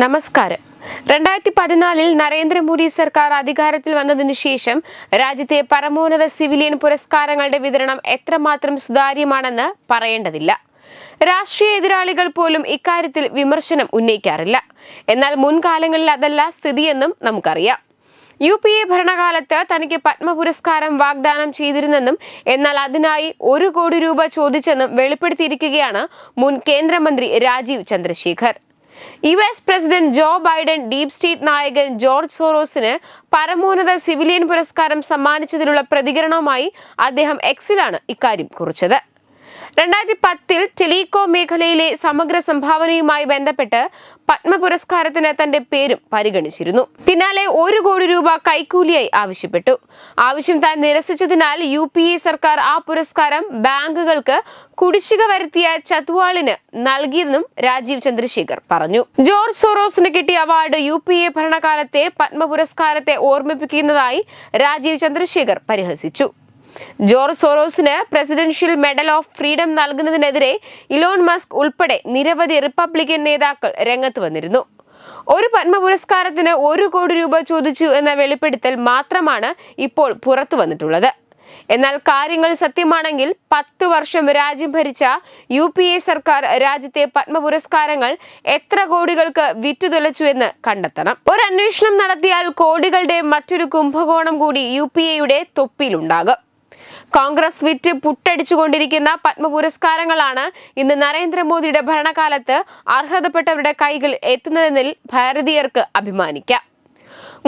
നമസ്കാരം. രണ്ടായിരത്തി പതിനാലിൽ നരേന്ദ്രമോദി സർക്കാർ അധികാരത്തിൽ വന്നതിനു ശേഷം രാജ്യത്തെ പരമോന്നത സിവിലിയൻ പുരസ്കാരങ്ങളുടെ വിതരണം എത്രമാത്രം സുതാര്യമാണെന്ന് പറയേണ്ടതില്ല. രാഷ്ട്രീയ എതിരാളികൾ പോലും ഇക്കാര്യത്തിൽ വിമർശനം ഉന്നയിക്കാറില്ല. എന്നാൽ മുൻകാലങ്ങളിൽ അതല്ല സ്ഥിതിയെന്നും നമുക്കറിയാം. യു പി എ ഭരണകാലത്ത് തനിക്ക് പത്മ പുരസ്കാരം വാഗ്ദാനം ചെയ്തിരുന്നെന്നും എന്നാൽ അതിനായി ഒരു കോടി രൂപ ചോദിച്ചെന്നും വെളിപ്പെടുത്തിയിരിക്കുകയാണ് മുൻ കേന്ദ്രമന്ത്രി Rajeev Chandrasekhar. U S president Joe Biden deep state നായകൻ ജോർജ് സോറോസിന് പരമോന്നത സിവിലിയൻ പുരസ്കാരം സമ്മാനിച്ചതിലുള്ള പ്രതികരണവുമായി അദ്ദേഹം എക്സിലാണ് ഇക്കാര്യം കുറിച്ചത്. രണ്ടായിരത്തി പത്തിൽ ടെലികോം മേഖലയിലെ സമഗ്ര സംഭാവനയുമായി ബന്ധപ്പെട്ട് പത്മ പുരസ്കാരത്തിന് തന്റെ പേരും പരിഗണിച്ചിരുന്നു. പിന്നാലെ ഒരു കോടി രൂപ കൈക്കൂലിയായി ആവശ്യപ്പെട്ടു. ആവശ്യം താൻ നിരസിച്ചതിനാൽ യു പി എ സർക്കാർ ആ പുരസ്കാരം ബാങ്കുകൾക്ക് കുടിശ്ശിക വരുത്തിയ ചത്വാളിന് നൽകിയെന്നും രാജീവ് ചന്ദ്രശേഖർ പറഞ്ഞു. ജോർജ് സോറോസിന് കിട്ടിയ അവാർഡ് യു പി എ ഭരണകാലത്തെ പത്മ പുരസ്കാരത്തെ ഓർമ്മിപ്പിക്കുന്നതായി രാജീവ് ചന്ദ്രശേഖർ പരിഹസിച്ചു. ജോർജ് സോറോസിന് പ്രസിഡൻഷ്യൽ മെഡൽ ഓഫ് ഫ്രീഡം നൽകുന്നതിനെതിരെ ഇലോൺ മസ്ക് ഉൾപ്പെടെ നിരവധി റിപ്പബ്ലിക്കൻ നേതാക്കൾ രംഗത്ത് വന്നിരുന്നു. ഒരു പത്മ പുരസ്കാരത്തിന് ഒരു കോടി രൂപ ചോദിച്ചു എന്ന വെളിപ്പെടുത്തൽ മാത്രമാണ് ഇപ്പോൾ പുറത്തു വന്നിട്ടുള്ളത്. എന്നാൽ കാര്യങ്ങൾ സത്യമാണെങ്കിൽ പത്തു വർഷം രാജ്യം ഭരിച്ച യു പി എ സർക്കാർ രാജ്യത്തെ പത്മ പുരസ്കാരങ്ങൾ എത്ര കോടികൾക്ക് വിറ്റുതൊലച്ചു എന്ന് കണ്ടെത്തണം. ഒരു അന്വേഷണം നടത്തിയാൽ കോടികളുടെ മറ്റൊരു കുംഭകോണം കൂടി യു പി എയുടെ തൊപ്പിയിലുണ്ടാകും. കോൺഗ്രസ് വിറ്റ് പുട്ടടിച്ചുകൊണ്ടിരിക്കുന്ന പത്മ പുരസ്കാരങ്ങളാണ് ഇന്ന് നരേന്ദ്രമോദിയുടെ ഭരണകാലത്ത് അർഹതപ്പെട്ടവരുടെ കൈകൾ എത്തുന്നതിൽ ഭാരതീയർക്ക് അഭിമാനിക്കാം.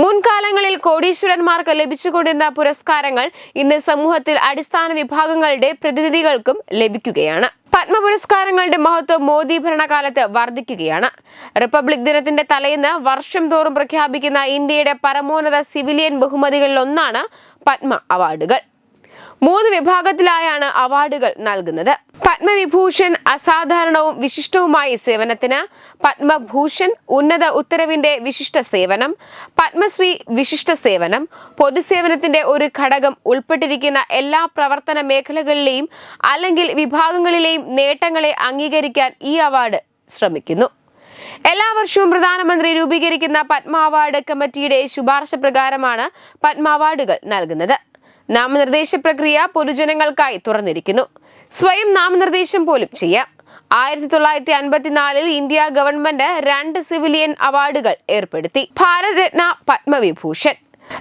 മുൻകാലങ്ങളിൽ കോടീശ്വരന്മാർക്ക് ലഭിച്ചുകൊണ്ടിരുന്ന പുരസ്കാരങ്ങൾ ഇന്ന് സമൂഹത്തിൽ അടിസ്ഥാന വിഭാഗങ്ങളുടെ പ്രതിനിധികൾക്കും ലഭിക്കുകയാണ്. പത്മ പുരസ്കാരങ്ങളുടെ മഹത്വം മോദി ഭരണകാലത്ത് വർദ്ധിക്കുകയാണ്. റിപ്പബ്ലിക് ദിനത്തിന്റെ തലേന്ന് വർഷം തോറും പ്രഖ്യാപിക്കുന്ന ഇന്ത്യയുടെ പരമോന്നത സിവിലിയൻ ബഹുമതികളിൽ ഒന്നാണ് പത്മ അവാർഡുകൾ. മൂന്ന് വിഭാഗത്തിലായാണ് അവാർഡുകൾ നൽകുന്നത്. പത്മവിഭൂഷൺ അസാധാരണവും വിശിഷ്ടവുമായ സേവനത്തിന് പത്മഭൂഷൺ ഉന്നത ഉത്തരവിന്റെ വിശിഷ്ട സേവനം പത്മശ്രീ വിശിഷ്ട സേവനം പൊതുസേവനത്തിന്റെ ഒരു ഘടകം ഉൾപ്പെട്ടിരിക്കുന്ന എല്ലാ പ്രവർത്തന മേഖലകളിലെയും അല്ലെങ്കിൽ വിഭാഗങ്ങളിലെയും നേട്ടങ്ങളെ അംഗീകരിക്കാൻ ഈ അവാർഡ് ശ്രമിക്കുന്നു. എല്ലാ വർഷവും പ്രധാനമന്ത്രി രൂപീകരിക്കുന്ന പത്മ അവാർഡ് കമ്മിറ്റിയുടെ ശുപാർശ പ്രകാരമാണ് പത്മ അവാർഡുകൾ നൽകുന്നത്. നാമനിർദ്ദേശ പ്രക്രിയ പൊതുജനങ്ങൾക്കായി തുറന്നിരിക്കുന്നു. സ്വയം നാമനിർദ്ദേശം പോലും ചെയ്യാം. ആയിരത്തി തൊള്ളായിരത്തി അൻപത്തിനാലിൽ ഇന്ത്യ ഗവൺമെന്റ് രണ്ട് സിവിലിയൻ അവാർഡുകൾ ഏർപ്പെടുത്തി. ഭാരതരത്ന പത്മവിഭൂഷൺ.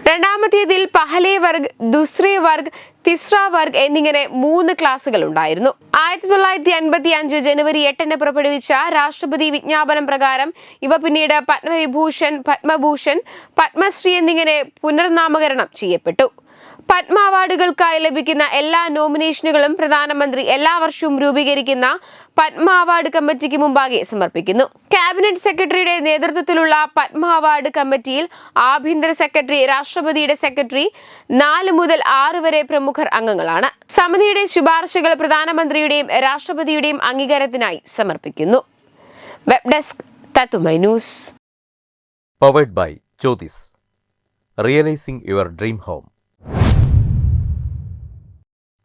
രണ്ടാമത്തേതിൽ പഹലേ വർഗ് ദുസ്രേ വർഗ് തിസ്ര വർഗ് എന്നിങ്ങനെ മൂന്ന് ക്ലാസുകൾ ഉണ്ടായിരുന്നു. ആയിരത്തി തൊള്ളായിരത്തി അൻപത്തി അഞ്ച് ജനുവരി എട്ടിന് പുറപ്പെടുവിച്ച രാഷ്ട്രപതി വിജ്ഞാപനം പ്രകാരം ഇവ പിന്നീട് പത്മവിഭൂഷൺ പത്മഭൂഷൺ പത്മശ്രീ എന്നിങ്ങനെ പുനർനാമകരണം ചെയ്യപ്പെട്ടു. പത്മ അവാർഡുകൾക്കായി ലഭിക്കുന്ന എല്ലാ നോമിനേഷനുകളും പ്രധാനമന്ത്രി എല്ലാ വർഷവും രൂപീകരിക്കുന്ന പത്മ അവാർഡ് കമ്മിറ്റിക്ക് മുമ്പാകെ സമർപ്പിക്കുന്നു. ക്യാബിനറ്റ് സെക്രട്ടറിയുടെ നേതൃത്വത്തിലുള്ള പത്മ അവാർഡ് കമ്മിറ്റിയിൽ ആഭ്യന്തര സെക്രട്ടറി രാഷ്ട്രപതിയുടെ സെക്രട്ടറി നാല് മുതൽ ആറ് വരെ പ്രമുഖർ അംഗങ്ങളാണ്. സമിതിയുടെ ശുപാർശകൾ പ്രധാനമന്ത്രിയുടെയും രാഷ്ട്രപതിയുടെയും അംഗീകാരത്തിനായി സമർപ്പിക്കുന്നു. വെബ് ഡെസ്ക് തത്തുമൈ news. Powered by Jyothis realising your dream home